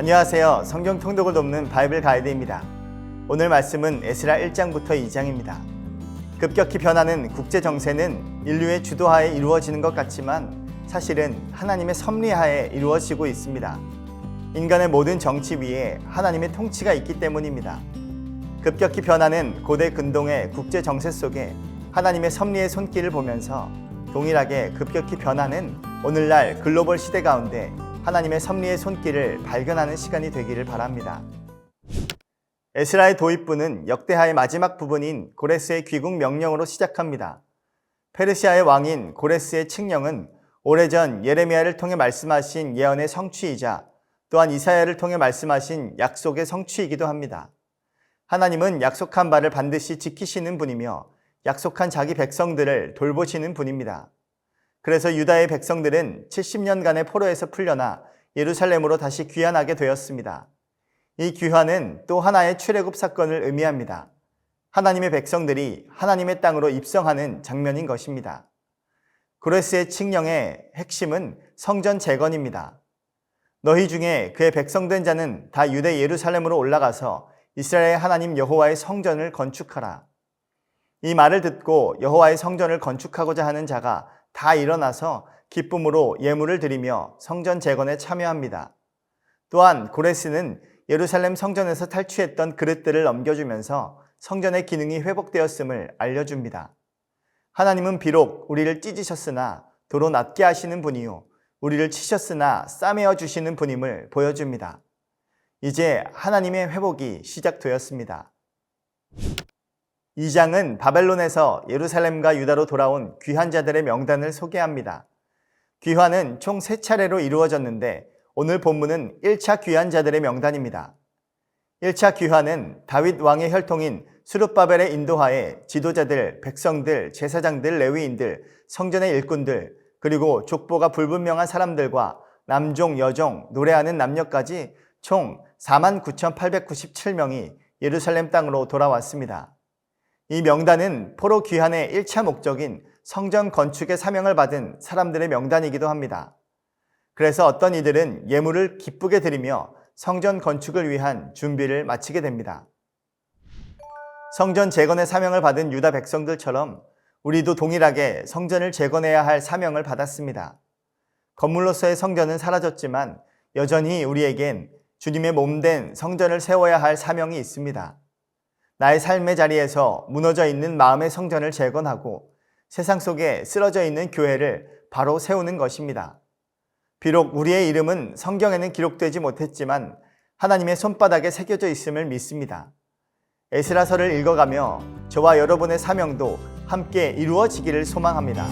안녕하세요. 성경 통독을 돕는 바이블 가이드입니다. 오늘 말씀은 에스라 1장부터 2장입니다. 급격히 변하는 국제 정세는 인류의 주도하에 이루어지는 것 같지만 사실은 하나님의 섭리하에 이루어지고 있습니다. 인간의 모든 정치 위에 하나님의 통치가 있기 때문입니다. 급격히 변하는 고대 근동의 국제 정세 속에 하나님의 섭리의 손길을 보면서 동일하게 급격히 변하는 오늘날 글로벌 시대 가운데 하나님의 섭리의 손길을 발견하는 시간이 되기를 바랍니다. 에스라의 도입부는 역대하의 마지막 부분인 고레스의 귀국 명령으로 시작합니다. 페르시아의 왕인 고레스의 칙령은 오래전 예레미야를 통해 말씀하신 예언의 성취이자 또한 이사야를 통해 말씀하신 약속의 성취이기도 합니다. 하나님은 약속한 바를 반드시 지키시는 분이며 약속한 자기 백성들을 돌보시는 분입니다. 그래서 유다의 백성들은 70년간의 포로에서 풀려나 예루살렘으로 다시 귀환하게 되었습니다. 이 귀환은 또 하나의 출애굽 사건을 의미합니다. 하나님의 백성들이 하나님의 땅으로 입성하는 장면인 것입니다. 고레스의 칙령의 핵심은 성전 재건입니다. 너희 중에 그의 백성된 자는 다 유대 예루살렘으로 올라가서 이스라엘 하나님 여호와의 성전을 건축하라. 이 말을 듣고 여호와의 성전을 건축하고자 하는 자가 다 일어나서 기쁨으로 예물을 드리며 성전 재건에 참여합니다. 또한 고레스는 예루살렘 성전에서 탈취했던 그릇들을 넘겨주면서 성전의 기능이 회복되었음을 알려줍니다. 하나님은 비록 우리를 찢으셨으나 도로 낫게 하시는 분이요. 우리를 치셨으나 싸매어 주시는 분임을 보여줍니다. 이제 하나님의 회복이 시작되었습니다. 2장은 바벨론에서 예루살렘과 유다로 돌아온 귀환 자들의 명단을 소개합니다. 귀환은 총 3차례로 이루어졌는데 오늘 본문은 1차 귀환 자들의 명단입니다. 1차 귀환은 다윗 왕의 혈통인 수룹바벨의 인도하에 지도자들, 백성들, 제사장들, 레위인들, 성전의 일꾼들, 그리고 족보가 불분명한 사람들과 남종, 여종, 노래하는 남녀까지 총 49,897명이 예루살렘 땅으로 돌아왔습니다. 이 명단은 포로 귀환의 1차 목적인 성전 건축의 사명을 받은 사람들의 명단이기도 합니다. 그래서 어떤 이들은 예물을 기쁘게 드리며 성전 건축을 위한 준비를 마치게 됩니다. 성전 재건의 사명을 받은 유다 백성들처럼 우리도 동일하게 성전을 재건해야 할 사명을 받았습니다. 건물로서의 성전은 사라졌지만 여전히 우리에겐 주님의 몸 된 성전을 세워야 할 사명이 있습니다. 나의 삶의 자리에서 무너져 있는 마음의 성전을 재건하고 세상 속에 쓰러져 있는 교회를 바로 세우는 것입니다. 비록 우리의 이름은 성경에는 기록되지 못했지만 하나님의 손바닥에 새겨져 있음을 믿습니다. 에스라서를 읽어가며 저와 여러분의 사명도 함께 이루어지기를 소망합니다.